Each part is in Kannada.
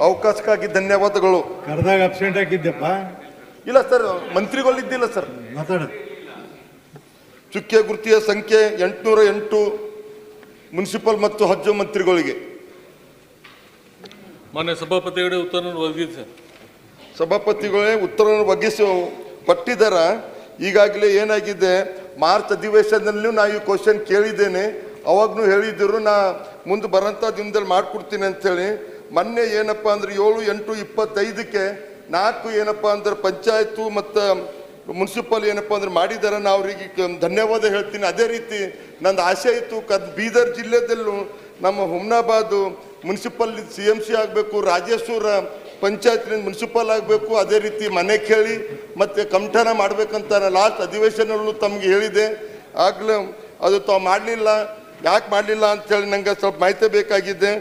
ಅವಕಾಶಕ್ಕಾಗಿ ಧನ್ಯವಾದಗಳು. ಕರೆದಾಗ ಅಬ್ಸೆಂಟ್ ಆಗಿದ್ದೆಪ್ಪ ಇಲ್ಲ ಸರ್ ಮಂತ್ರಿಗಳಿದ್ದಿಲ್ಲ ಸರ್. ಮಾತಾಡ. ಚುಕ್ಕೆ ಗುರುತಿಯ ಸಂಖ್ಯೆ ಎಂಟುನೂರ ಎಂಟು ಮುನ್ಸಿಪಲ್ ಮತ್ತು ಹಜ್ಜು ಮಂತ್ರಿಗಳಿಗೆ. ಮಾನ್ಯ ಸಭಾಪತಿಗಳೇ ಉತ್ತರ ಒದಗಿಸಿ ಸರ್. ಸಭಾಪತಿಗಳೇ ಉತ್ತರ ಒಗ್ಗಿಸಿ ಕೊಟ್ಟಿದ್ದಾರ ಈಗಾಗಲೇ ಏನಾಗಿದೆ ಮಾರ್ಚ್ ಅಧಿವೇಶನದಲ್ಲೂ ನಾ ಈ ಕ್ವಶನ್ ಕೇಳಿದ್ದೇನೆ. ಅವಾಗ್ನೂ ಹೇಳಿದ್ರು ನಾ ಮುಂದೆ ಬರೋಂಥ ದಿನದಲ್ಲಿ ಮಾಡಿಕೊಡ್ತೀನಿ ಅಂತೇಳಿ. ಮೊನ್ನೆ ಏನಪ್ಪ ಅಂದ್ರೆ ಏಳು ಎಂಟು ಇಪ್ಪತ್ತೈದಕ್ಕೆ ನಾಲ್ಕು ಏನಪ್ಪ ಅಂದ್ರೆ ಪಂಚಾಯತು ಮತ್ತು ಮುನ್ಸಿಪಲ್ ಏನಪ್ಪ ಅಂದ್ರೆ ಮಾಡಿದ್ದಾರೆ ನಾ ಅವ್ರಿಗೆ ಧನ್ಯವಾದ ಹೇಳ್ತೀನಿ. ಅದೇ ರೀತಿ ನಂದು ಆಸೆ ಇತ್ತು. ಕದ್ ಬೀದರ್ ಜಿಲ್ಲೆದಲ್ಲೂ ನಮ್ಮ Humnabad municipal C M C ಆಗಬೇಕು, ರಾಜೇಶ್ವರ ಪಂಚಾಯತ್ನಿಂದ ಮುನ್ಸಿಪಲ್ ಆಗಬೇಕು, ಅದೇ ರೀತಿ ಮನೆ ಕೇಳಿ ಮತ್ತು ಕಂಠನ ಮಾಡಬೇಕಂತ ಲಾಸ್ಟ್ ಅಧಿವೇಶನಲ್ಲೂ ತಮಗೆ ಹೇಳಿದೆ. ಆಗಲೇ ಅದು ತಾವು ಮಾಡಲಿಲ್ಲ. ಯಾಕೆ ಮಾಡಲಿಲ್ಲ ಅಂತೇಳಿ ನನಗೆ ಸ್ವಲ್ಪ ಮಾಹಿತಿ ಬೇಕಾಗಿದೆ.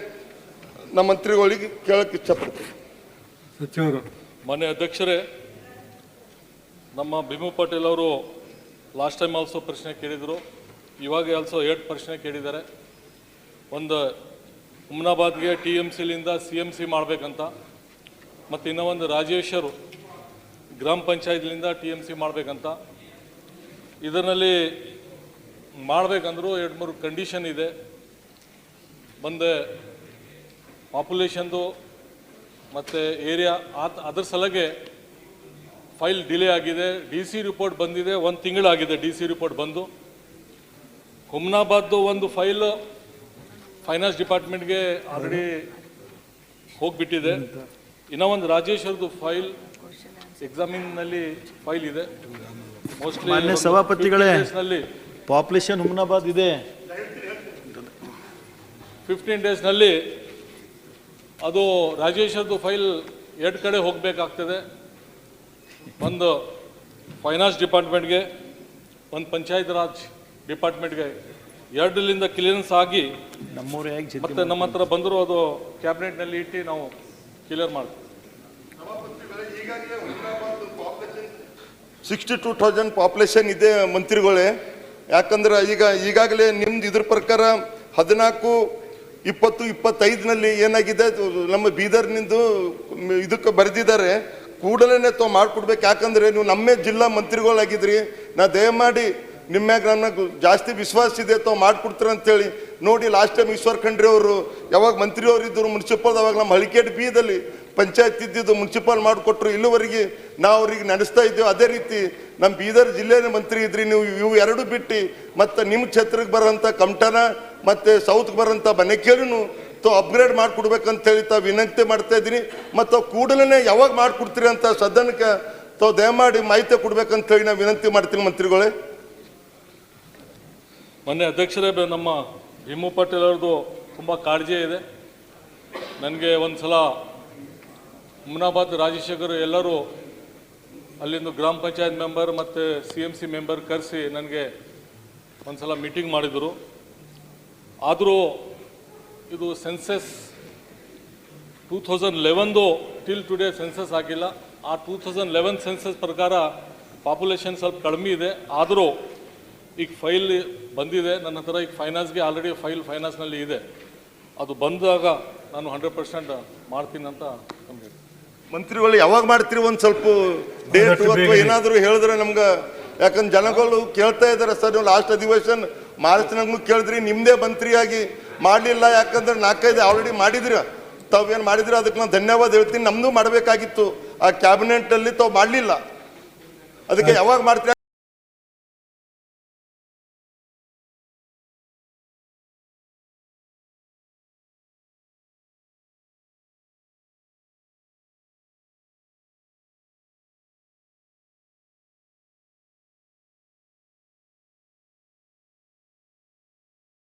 ನಮ್ಮ ಮಂತ್ರಿಗಳಿಗೆ ಕೇಳಕ್ಕೆ ಇಷ್ಟಪಡ್ತೀನಿ. ಸಚಿವರು. ಮಾನ್ಯ ಅಧ್ಯಕ್ಷರೇ ನಮ್ಮ ಭೀಮು ಪಾಟೀಲ್ ಅವರು ಲಾಸ್ಟ್ ಟೈಮ್ ಆಲ್ಸೋ ಪ್ರಶ್ನೆ ಕೇಳಿದರು. ಇವಾಗ ಆಲ್ಸೋ ಏಟ್ ಪ್ರಶ್ನೆ ಕೇಳಿದ್ದಾರೆ. ಒಂದು ಹುಮ್ನಾಬಾದ್ಗೆ ಟಿ ಎಂ ಸಿಲಿಂದ ಸಿ ಎಂ ಸಿ ಮಾಡಬೇಕಂತ ಮತ್ತು ಇನ್ನೂ ಒಂದು ರಾಜೇಶ್ವರು ಗ್ರಾಮ ಪಂಚಾಯತ್ಲಿಂದ ಟಿ ಎಂ ಸಿ ಮಾಡಬೇಕಂತ. ಇದರಲ್ಲಿ ಮಾಡಬೇಕಂದ್ರೂ ಎರಡು ಮೂರು ಕಂಡೀಷನ್ ಇದೆ. ಒಂದು ಪಾಪ್ಯುಲೇಷನ್ದು ಮತ್ತು ಏರಿಯಾ ಆತ ಅದ್ರ ಸಲಗೆ ಫೈಲ್ ಡಿಲೇ ಆಗಿದೆ. ಡಿ ಸಿ ರಿಪೋರ್ಟ್ ಬಂದಿದೆ. ಒಂದು ತಿಂಗಳಾಗಿದೆ ಡಿ ಸಿ ರಿಪೋರ್ಟ್ ಬಂದು. ಹುಮ್ನಾಬಾದ್ದು ಒಂದು ಫೈಲ್ ಫೈನಾನ್ಸ್ ಡಿಪಾರ್ಟ್ಮೆಂಟ್ಗೆ ಆಲ್ರೆಡಿ ಹೋಗ್ಬಿಟ್ಟಿದೆ. ಇನ್ನೂ ಒಂದು ರಾಜೇಶ್ವರದ್ದು ಫೈಲ್ ಎಕ್ಸಾಮಿನಲ್ಲಿ ಫೈಲ್ ಇದೆ. ಮೋಸ್ಟ್ಲಿ ಸಭಾಪತಿಗಳೇ. ಪಾಪ್ಯುಲೇಷನ್ ಹುಮ್ನಾಬಾದ್ ಇದೆ. ಫಿಫ್ಟೀನ್ ಡೇಸ್ನಲ್ಲಿ ಅದು ರಾಜೇಶ್ವರದ್ದು ಫೈಲ್ ಎರಡು ಕಡೆ ಹೋಗಬೇಕಾಗ್ತದೆ. ಒಂದು ಫೈನಾನ್ಸ್ ಡಿಪಾರ್ಟ್ಮೆಂಟ್ಗೆ ಒಂದು ಪಂಚಾಯತ್ ರಾಜ್ ಡಿಪಾರ್ಟ್ಮೆಂಟ್ಗೆ ಎರಡರಿಂದ ಕ್ಲಿಯರೆನ್ಸ್ ಆಗಿ ನಮ್ಮೂರು ಹೇಗೆ ಮತ್ತೆ ನಮ್ಮ ಹತ್ರ ಬಂದರೂ ಅದು ಕ್ಯಾಬಿನೆಟ್ನಲ್ಲಿ ಇಟ್ಟು ನಾವು ಕ್ಲಿಯರ್ ಮಾಡ್ತೀವಿ. ಸಿಕ್ಸ್ಟಿ ಟೂ ಥೌಸಂಡ್ ಪಾಪ್ಯುಲೇಷನ್ ಇದೆ ಮಂತ್ರಿಗಳೇ. ಯಾಕಂದ್ರೆ ಈಗ ಈಗಾಗಲೇ ನಿಮ್ದು ಇದ್ರ ಪ್ರಕಾರ ಹದಿನಾಲ್ಕು ಇಪ್ಪತ್ತು, ಇಪ್ಪತ್ತೈದನಲ್ಲಿ ಏನಾಗಿದೆ? ನಮ್ಮ ಬೀದರ್ನಿಂದು ಇದಕ್ಕೆ ಬರೆದಿದ್ದಾರೆ. ಕೂಡಲೇ ತಾವು ಮಾಡಿಕೊಡ್ಬೇಕು. ಯಾಕಂದರೆ ನೀವು ನಮ್ಮೇ ಜಿಲ್ಲಾ ಮಂತ್ರಿಗಳಾಗಿದ್ರಿ. ನಾ ದಯಮಾಡಿ ನಿಮ್ಮ ನನಗೆ ಜಾಸ್ತಿ ವಿಶ್ವಾಸ ಇದೆ ತಾವು ಮಾಡ್ಕೊಡ್ತೀರ ಅಂತೇಳಿ. ನೋಡಿ ಲಾಸ್ಟ್ ಟೈಮ್ ಈಶ್ವರ್ ಖಂಡ್ರೆ ಅವರು, ಯಾವಾಗ ಮಂತ್ರಿಯವರು ಇದ್ದರು ಮುನ್ಸಿಪಲ್ ಅವಾಗ ನಮ್ಮ ಹಳಿಕೇಟ್ ಬೀದಲ್ಲಿ ಪಂಚಾಯತ್ ಇದ್ದಿದ್ದು ಮುನ್ಸಿಪಾಲ್ ಮಾಡಿಕೊಟ್ರು, ಇಲ್ಲಿವರೆಗೆ ನಾವು ಅವ್ರಿಗೆ ನಡೆಸ್ತಾ ಇದ್ದೇವೆ. ಅದೇ ರೀತಿ ನಮ್ಮ ಬೀದರ್ ಜಿಲ್ಲೆಯ ಮಂತ್ರಿ ಇದ್ರಿ, ನೀವು ಇವು ಎರಡು ಬಿಟ್ಟು ಮತ್ತು ನಿಮ್ಮ ಕ್ಷೇತ್ರಕ್ಕೆ ಬರೋಂಥ ಕಮಟನ ಮತ್ತು ಸೌತ್ಗೆ ಬರೋಂಥ ಬನಕೇರಿನೂ ತೋ ಅಪ್ಗ್ರೇಡ್ ಮಾಡಿಕೊಡ್ಬೇಕಂತ ಹೇಳಿ ತಾವು ವಿನಂತಿ ಮಾಡ್ತಾ ಇದ್ದೀನಿ. ಮತ್ತು ಕೂಡಲೇ ಯಾವಾಗ ಮಾಡಿಕೊಡ್ತೀರಿ ಅಂತ ಸದನಕ್ಕೆ ತಾವು ದಯಮಾಡಿ ಮಾಹಿತಿ ಕೊಡ್ಬೇಕಂತ ಹೇಳಿ ನಾವು ವಿನಂತಿ ಮಾಡ್ತೀನಿ ಮಂತ್ರಿಗಳೇ. ಮೊನ್ನೆ ಅಧ್ಯಕ್ಷರೇ, ನಮ್ಮ ಭೀಮು ಪಾಟೀಲ್ ಅವ್ರದ್ದು ತುಂಬ ಕಾಳಜಿ ಇದೆ. ನನಗೆ ಒಂದು ಸಲ ಮುನಾಬಾದ್ ರಾಜಶೇಖರ್ ಎಲ್ಲರೂ ಅಲ್ಲಿಂದು ಗ್ರಾಮ ಪಂಚಾಯತ್ ಮೆಂಬರ್ ಮತ್ತು ಸಿ ಎಂ ಸಿ ಮೆಂಬರ್ ಕರೆಸಿ ನನಗೆ ಒಂದು ಸಲ ಮೀಟಿಂಗ್ ಮಾಡಿದರು. ಆದರೂ ಇದು ಸೆನ್ಸಸ್ ಟೂ ತೌಸಂಡ್ ಲೆವೆನ್ದು ಟಿಲ್ ಟುಡೇ ಸೆನ್ಸಸ್ ಆಗಿಲ್ಲ. ಆ ಟೂ ತೌಸಂಡ್ ಲೆವೆನ್ ಸೆನ್ಸಸ್ ಪ್ರಕಾರ ಪಾಪ್ಯುಲೇಷನ್ ಸ್ವಲ್ಪ ಕಡಿಮೆ ಇದೆ. ಆದರೂ ಈಗ ಫೈಲ್ ಬಂದಿದೆ. ನನ್ನ ಹತ್ರ ಈಗ ಫೈನಾನ್ಸ್ಗೆ ಆಲ್ರೆಡಿ ಫೈಲ್ ಫೈನಾನ್ಸ್ನಲ್ಲಿ ಇದೆ. ಅದು ಬಂದಾಗ ನಾನು ಹಂಡ್ರೆಡ್ ಪರ್ಸೆಂಟ್ ಮಾಡ್ತೀನಿ ಅಂತ ನಮಗೆ ಮಂತ್ರಿಗಳು ಯಾವಾಗ ಮಾಡ್ತೀರಿ ಒಂದು ಸ್ವಲ್ಪ ಡೇಟ್ ಅಥವಾ. ಏನಾದರೂ ಹೇಳಿದ್ರೆ ನಮ್ಗೆ ಯಾಕಂದ್ರೆ ಜನಗಳು ಕೇಳ್ತಾ ಇದ್ದಾರೆ ಸರ್ ನೀವು ಲಾಸ್ಟ್ ಅಧಿವೇಶನ್ ಮಾರ್ಚ್ನಾಗೂ ಕೇಳಿದ್ರಿ ನಿಮ್ಮದೇ ಮಂತ್ರಿಯಾಗಿ ಮಾಡಲಿಲ್ಲ ಯಾಕಂದ್ರೆ ನಾಲ್ಕೈದು ಆಲ್ರೆಡಿ ಮಾಡಿದ್ರಿ. ತಾವೇನು ಮಾಡಿದ್ರಿ? ಅದಕ್ಕೆ ನಾನು ಧನ್ಯವಾದ ಹೇಳ್ತೀನಿ. ನಮ್ಮದು ಮಾಡಬೇಕಾಗಿತ್ತು. ಆ ಕ್ಯಾಬಿನೆಟಲ್ಲಿ ತಾವು ಮಾಡಲಿಲ್ಲ. ಅದಕ್ಕೆ ಯಾವಾಗ ಮಾಡ್ತೀರಿ?